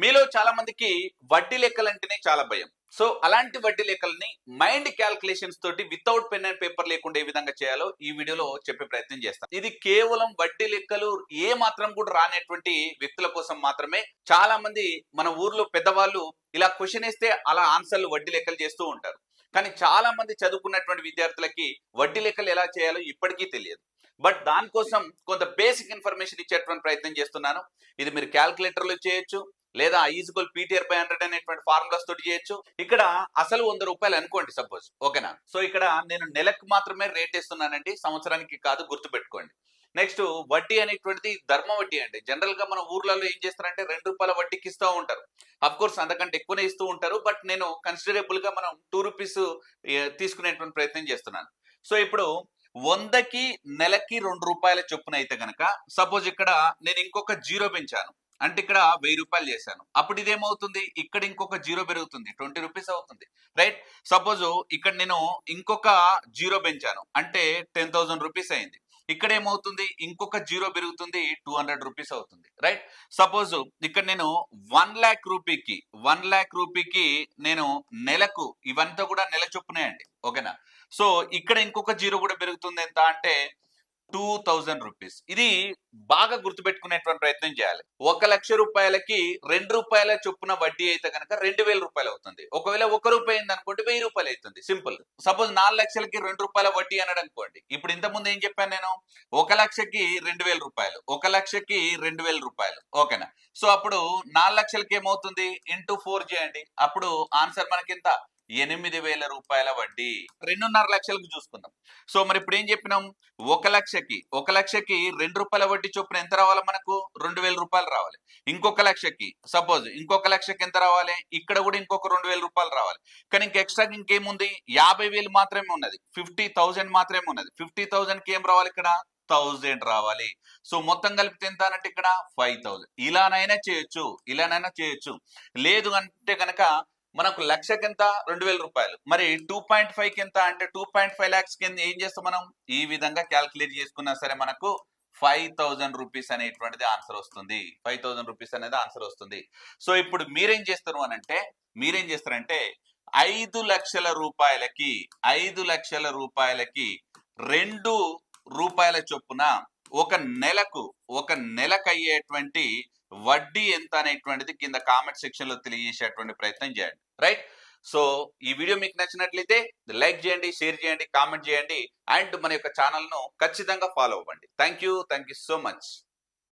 మీలో చాలా మందికి వడ్డీ లెక్కలంటేనే చాలా భయం. సో అలాంటి వడ్డీ లెక్కల్ని మైండ్ క్యాల్కులేషన్స్ తోటి వితౌట్ పెన్ అండ్ పేపర్ లేకుండా ఏ విధంగా చేయాలో ఈ వీడియోలో చెప్పే ప్రయత్నం చేస్తాం. ఇది కేవలం వడ్డీ లెక్కలు ఏ మాత్రం కూడా రానటువంటి వ్యక్తుల కోసం మాత్రమే. చాలా మంది మన ఊర్లో పెద్దవాళ్ళు ఇలా క్వశ్చన్ వేస్తే అలా ఆన్సర్లు వడ్డీ లెక్కలు చేస్తూ ఉంటారు. కానీ చాలా మంది చదువుకున్నటువంటి విద్యార్థులకి వడ్డీ లెక్కలు ఎలా చేయాలో ఇప్పటికీ తెలియదు. బట్ దానికోసం కొంత బేసిక్ ఇన్ఫర్మేషన్ ఇచ్చేటువంటి ప్రయత్నం చేస్తున్నాను. ఇది మీరు క్యాల్కులేటర్లో చేయొచ్చు లేదా ఈజ్వల్ పీటీఆర్ బై హండ్రెడ్ అనేటువంటి ఫార్ములాస్ తోటి చేయొచ్చు. ఇక్కడ అసలు వంద రూపాయలు అనుకోండి సపోజ్ ఓకేనా? సో ఇక్కడ నేను నెలకు మాత్రమే రేట్ ఇస్తున్నానండి. సంవత్సరానికి కాదు గుర్తుపెట్టుకోండి. నెక్స్ట్ వడ్డీ అనేటువంటిది ధర్మ వడ్డీ అండి. జనరల్గా మన ఊర్లలో ఏం చేస్తారంటే రెండు రూపాయల వడ్డీకి ఇస్తూ ఉంటారు. అఫ్ కోర్స్ అంతకంటే ఎక్కువనే ఇస్తూ ఉంటారు. బట్ నేను కన్సిడరబుల్గా మనం టూ రూపీస్ తీసుకునేటువంటి ప్రయత్నం చేస్తున్నాను. సో ఇప్పుడు వందకి నెలకి రెండు రూపాయల చొప్పున అయితే కనుక సపోజ్ ఇక్కడ నేను ఇంకొక జీరో పెంచాను. అంటే ఇక్కడ వెయ్యి రూపాయలు చేశాను. అప్పుడు ఇదేమవుతుంది? ఇక్కడ ఇంకొక జీరో పెరుగుతుంది. ట్వంటీ రూపీస్ అవుతుంది. రైట్? సపోజ్ ఇక్కడ నేను ఇంకొక జీరో పెంచాను. అంటే టెన్ థౌసండ్ రూపీస్ అయింది. ఇక్కడ ఏమవుతుంది? ఇంకొక జీరో పెరుగుతుంది. టూ హండ్రెడ్ రూపీస్ అవుతుంది. రైట్? సపోజ్ ఇక్కడ నేను వన్ ల్యాక్ రూపీకి వన్ ల్యాక్ రూపీకి నేను నెలకు ఇవంతా కూడా నెల చొప్పునే అండి. ఓకేనా? సో ఇక్కడ ఇంకొక జీరో కూడా పెరుగుతుంది ఎంత? అంటే టూ థౌజండ్ రూపీస్. ఇది బాగా గుర్తుపెట్టుకునేటువంటి ప్రయత్నం చేయాలి. ఒక లక్ష రూపాయలకి రెండు రూపాయల చొప్పున వడ్డీ అయితే కనుక రెండు వేల రూపాయలు అవుతుంది. ఒకవేళ ఒక రూపాయి అనుకోండి వెయ్యి రూపాయలు అవుతుంది. సింపుల్. సపోజ్ నాలుగు లక్షలకి రెండు రూపాయల వడ్డీ అనడం అనుకోండి ఇప్పుడు ఇంత ముందు ఏం చెప్పాను నేను? ఒక లక్షకి రెండు వేల రూపాయలు. ఒక లక్షకి రెండు వేల రూపాయలు. ఓకేనా? సో అప్పుడు నాలుగు లక్షలకి ఏమవుతుంది? ఇంటూ ఫోర్ చేయండి. అప్పుడు ఆన్సర్ మనకింత ఎనిమిది వేల రూపాయల వడ్డీ. రెండున్నర లక్షలకు చూసుకుందాం. సో మరి ఇప్పుడు ఏం చెప్పినాం? ఒక లక్షకి ఒక లక్షకి రెండు రూపాయల వడ్డీ చొప్పున ఎంత రావాలి మనకు? రెండు వేల రూపాయలు రావాలి. ఇంకొక లక్షకి సపోజ్ ఇంకొక లక్షకి ఎంత రావాలి? ఇక్కడ కూడా ఇంకొక రెండు వేల రూపాయలు రావాలి. కానీ ఇంక ఎక్స్ట్రా ఇంకేముంది? యాభై వేలు మాత్రమే ఉన్నది. ఫిఫ్టీ థౌజండ్ మాత్రమే ఉన్నది. ఫిఫ్టీ థౌజండ్కి ఏం రావాలి ఇక్కడ? థౌజండ్ రావాలి. సో మొత్తం కలిపితే ఎంత అన్నట్టు ఇక్కడ? Five thousand. ఇలానైనా చేయొచ్చు. ఇలానైనా చేయొచ్చు. లేదు అంటే కనుక మనకు లక్షకి ఎంత రెండు వేల రూపాయలు. మరి టూ పాయింట్ ఫైవ్ కింద ఎంత అంటే టూ పాయింట్ ఫైవ్ ల్యాక్స్ కింద ఏం చేస్తాం మనం? ఈ విధంగా క్యాల్కులేట్ చేసుకున్నా సరే మనకు ఫైవ్ థౌజండ్ రూపీస్ అనేటువంటిది ఆన్సర్ వస్తుంది. ఫైవ్ థౌజండ్ రూపీస్ అనేది ఆన్సర్ వస్తుంది. సో ఇప్పుడు మీరేం చేస్తారు అని అంటే మీరేం చేస్తారంటే ఐదు లక్షల రూపాయలకి ఐదు లక్షల రూపాయలకి రెండు రూపాయల చొప్పున ఒక నెలకు ఒక నెలకు అయ్యేటువంటి వడ్డీ ఎంత అనేటువంటిది కింద కామెంట్ సెక్షన్లో తెలియజేసేటువంటి ప్రయత్నం చేయండి. రైట్ సో ఈ వీడియో మీకు నచ్చినట్లయితే లైక్ చేయండి షేర్ చేయండి కామెంట్ చేయండి అండ్ మన యొక్క ఛానల్ను ఖచ్చితంగా ఫాలో అవ్వండి. Thank you thank you so much